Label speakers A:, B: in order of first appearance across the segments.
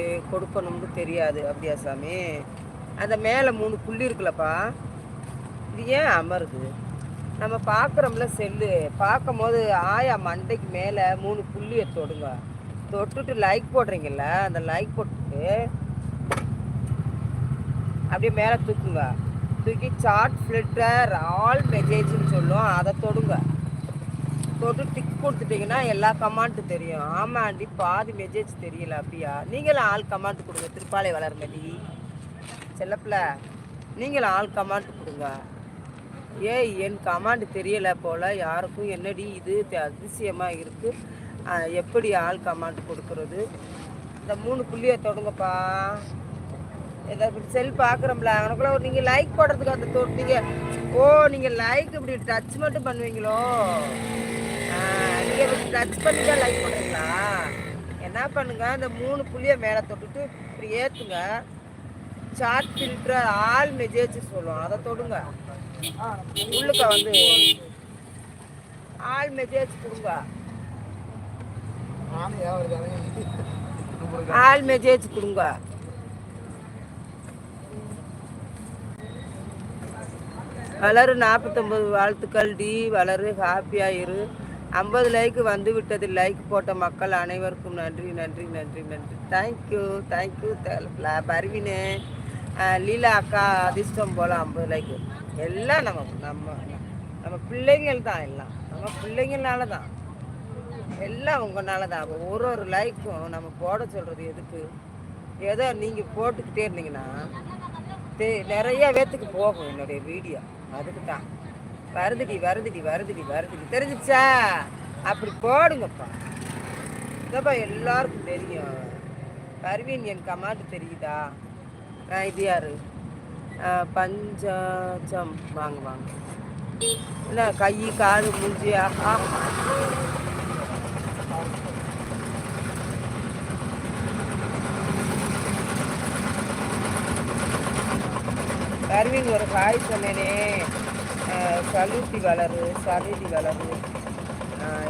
A: கொடுக்கணும்னு தெரியாது அப்படியா சாமி அந்த மேலே மூணு புள்ளி இருக்குல்லப்பா. இது ஏன் அமருது? நம்ம பார்க்குறோம்ல செல்லு. பார்க்கும் போது ஆயா மண்டைக்கு மேலே மூணு புள்ளியை தொடுங்க. தொட்டுட்டு லைக் போடுறீங்கல்ல அந்த லைக் போட்டுட்டு அப்படியே மேலே தூக்குங்க. தூக்கி சாட் ஃபில்டர் ஆல் மெசேஜ்னு சொல்லும். அதை தொடுங்க. போட்டு டிக் கொடுத்துட்டீங்கன்னா எல்லா கமாண்ட் தெரியும். ஆமாண்டி பாதி மெசேஜ் தெரியல அப்படியா? நீங்களும் ஆள் கமாண்ட் கொடுங்க. திருப்பாலை வளர்மதி. செல்லப்பில் நீங்களும் ஆள் கமாண்ட் கொடுங்க. ஏய் என் கமாண்ட் தெரியலை போல். யாருக்கும் என்னடி இது? அதிசயமாக இருக்குது எப்படி ஆள் கமாண்ட் கொடுக்கறது? இந்த மூணு புள்ளியை தொடுங்கப்பா. இப்படி செல் பார்க்குறோம்ல. அவனுக்குள்ள ஒரு நீங்கள் லைக் போடுறதுக்கு அந்த தொட்டீங்க நீங்கள் ஓ நீங்கள் லைக் இப்படி டச் மட்டும் பண்ணுவீங்களோ? நீங்கள் டச் பண்ணி தான் லைக் பண்ணுறீங்களா என்ன பண்ணுங்க அந்த மூணு புள்ளியை மேலே தொட்டுட்டு இப்படி ஏற்றுங்க சார்ட் ஃபில்டர் ஆல் மெசேஜ் சொல்லுவோம் அதை தொடுங்க. உள்ளுக்க வந்து ஆல் மெசேஜ் கொடுங்க. ஆல் மெசேஜ் கொடுங்க. வளரு நாற்பத்தொம்பது வாழ்த்துக்கள் டி. வளரு ஹாப்பியாக இரு. ஐம்பது லைக் வந்து விட்டது. லைக் போட்ட மக்கள் அனைவருக்கும் நன்றி நன்றி நன்றி நன்றி. தேங்க்யூ தேங்க்யூ பருவினு லீலா அக்கா அதிர்ஷ்டம் போல் ஐம்பது லைக் எல்லாம் நம்ம நம்ம நம்ம பிள்ளைங்கள் தான் எல்லாம். நம்ம பிள்ளைங்களால தான். எல்லாம் உங்களால தான். அப்போ ஒரு ஒரு லைக்கும் நம்ம போட சொல்கிறது எதுக்கு? ஏதோ நீங்கள் போட்டுக்கிட்டே இருந்தீங்கன்னா தே நிறைய பேர்த்துக்கு போகும் என்னுடைய வீடியோ அதுக்கு தான். வருதுடி வருதுடி வருதுடி வருதுடி. தெரிஞ்சிச்சா அப்படி போடுங்கப்பா. இதப்பா எல்லாருக்கும் தெரியும். பர்வீன் என் கமாண்டு தெரியுதா? ஆ, இது யாரு? பஞ்சம். வாங்க வாங்க. என்ன கை காது மூஞ்சி ஆஹா பர்வீன் ஒரு காய் சொன்னேனே. சலூட்டி வளரு சலுதி வளரு.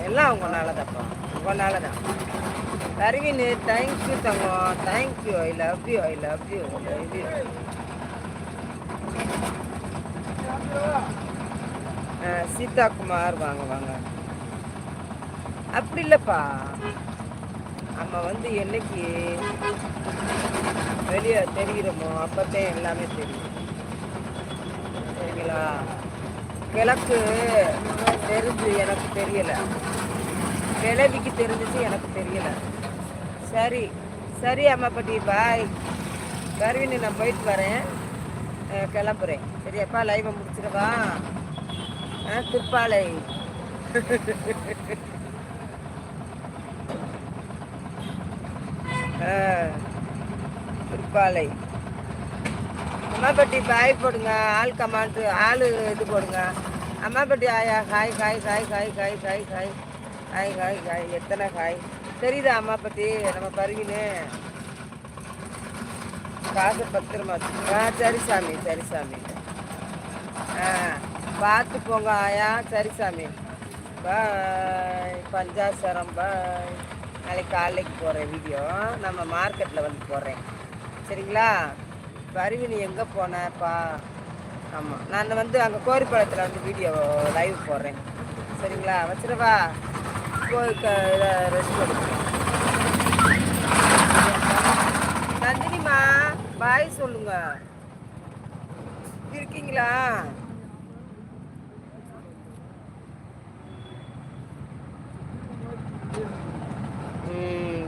A: எல்லாம் உங்களால தான்ப்பா உங்களால தான். Parveen thank you Thangam. Thank you I love you I love you love you Seetha Kumar வாங்க வாங்க. அப்படி இல்லைப்பா. நம்ம வந்து என்னைக்கு வெளியே தெரிகிறோமோ அப்போத்தான் எல்லாமே தெரியும். சரிங்களா? கிழக்கு தெரிஞ்சு எனக்கு தெரியலை. கிழவிக்கு தெரிஞ்சிச்சு எனக்கு தெரியலை. சரி சரி அம்மாப்பட்டி பாய் கருவின்னு நான் போயிட்டு வரேன். கிளம்புறேன். சரியாப்பா லைவை முடிச்சிடவா? ஆ திருப்பாலை. திருப்பாலை. அம்மாப்பட்டி பாய் போடுங்க ஆள் கமாண்ட் ஆள் இது போடுங்க அம்மாப்பட்டி ஆயா hi hi hi hi hi hi hi hi hi hi எத்தனை ஹாய் தெரியுதா அம்மாப்பட்டி நம்ம பருகின்னு காசு பத்திரமா ஆ சரி சாமி சரி சாமி ஆ பார்த்து போங்க ஆயா சரி சாமி பாய் பஞ்சாசரம் பாய் நாளைக்கு காலைக்கு போகிறேன் வீடியோ நம்ம மார்க்கெட்டில் வந்து போடுறேன் சரிங்களா பருவினி எங்கே போனப்பா? ஆமாம் நான் வந்து அங்கே கோரிப்பாளையத்தில் வந்து வீடியோ லைவ் போடுறேன். சரிங்களா? வச்சிடவா கோயிலுக்கு ரெஸ்ட் எடுக்கிறேன் நந்தினிமா பாய் சொல்லுங்க. இருக்கீங்களா?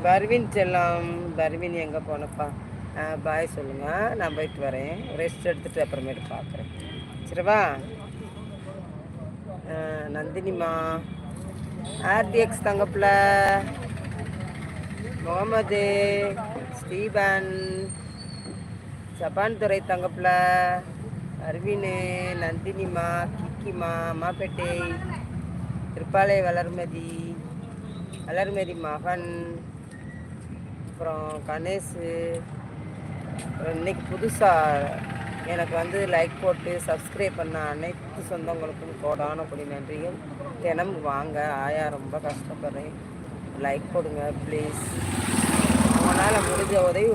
A: பர்வின் செல்லம். பர்வின் எங்கே போனப்பா? பாய் சொல்லுங்கள் நான் போயிட்டு வரேன். ரெஸ்ட் எடுத்துகிட்டு அப்புறமேட்டு பார்க்குறேன் சரிவா நந்தினிமா ஆர்டிஎக்ஸ் தங்கப்பில் முகமது ஸ்டீபன். ஜப்பான் துறை தங்கப்பில் அரவின் நந்தினிமா கிக்கிமா அம்மாப்பேட்டை திருப்பாலை வளர்மதி. வளர்மதி மகன். அப்புறம் கணேஷு இன்னைக்கு புதுசாக எனக்கு வந்து லைக் போட்டு சப்ஸ்கிரைப் பண்ண அனைத்து சொந்தங்களுக்கும் கோடான கொடி நன்றியும். தினமும் வாங்க ஆயா ரொம்ப கஷ்டப்படுறேன். லைக் போடுங்க ப்ளீஸ் உங்களால் முடிஞ்ச உதவி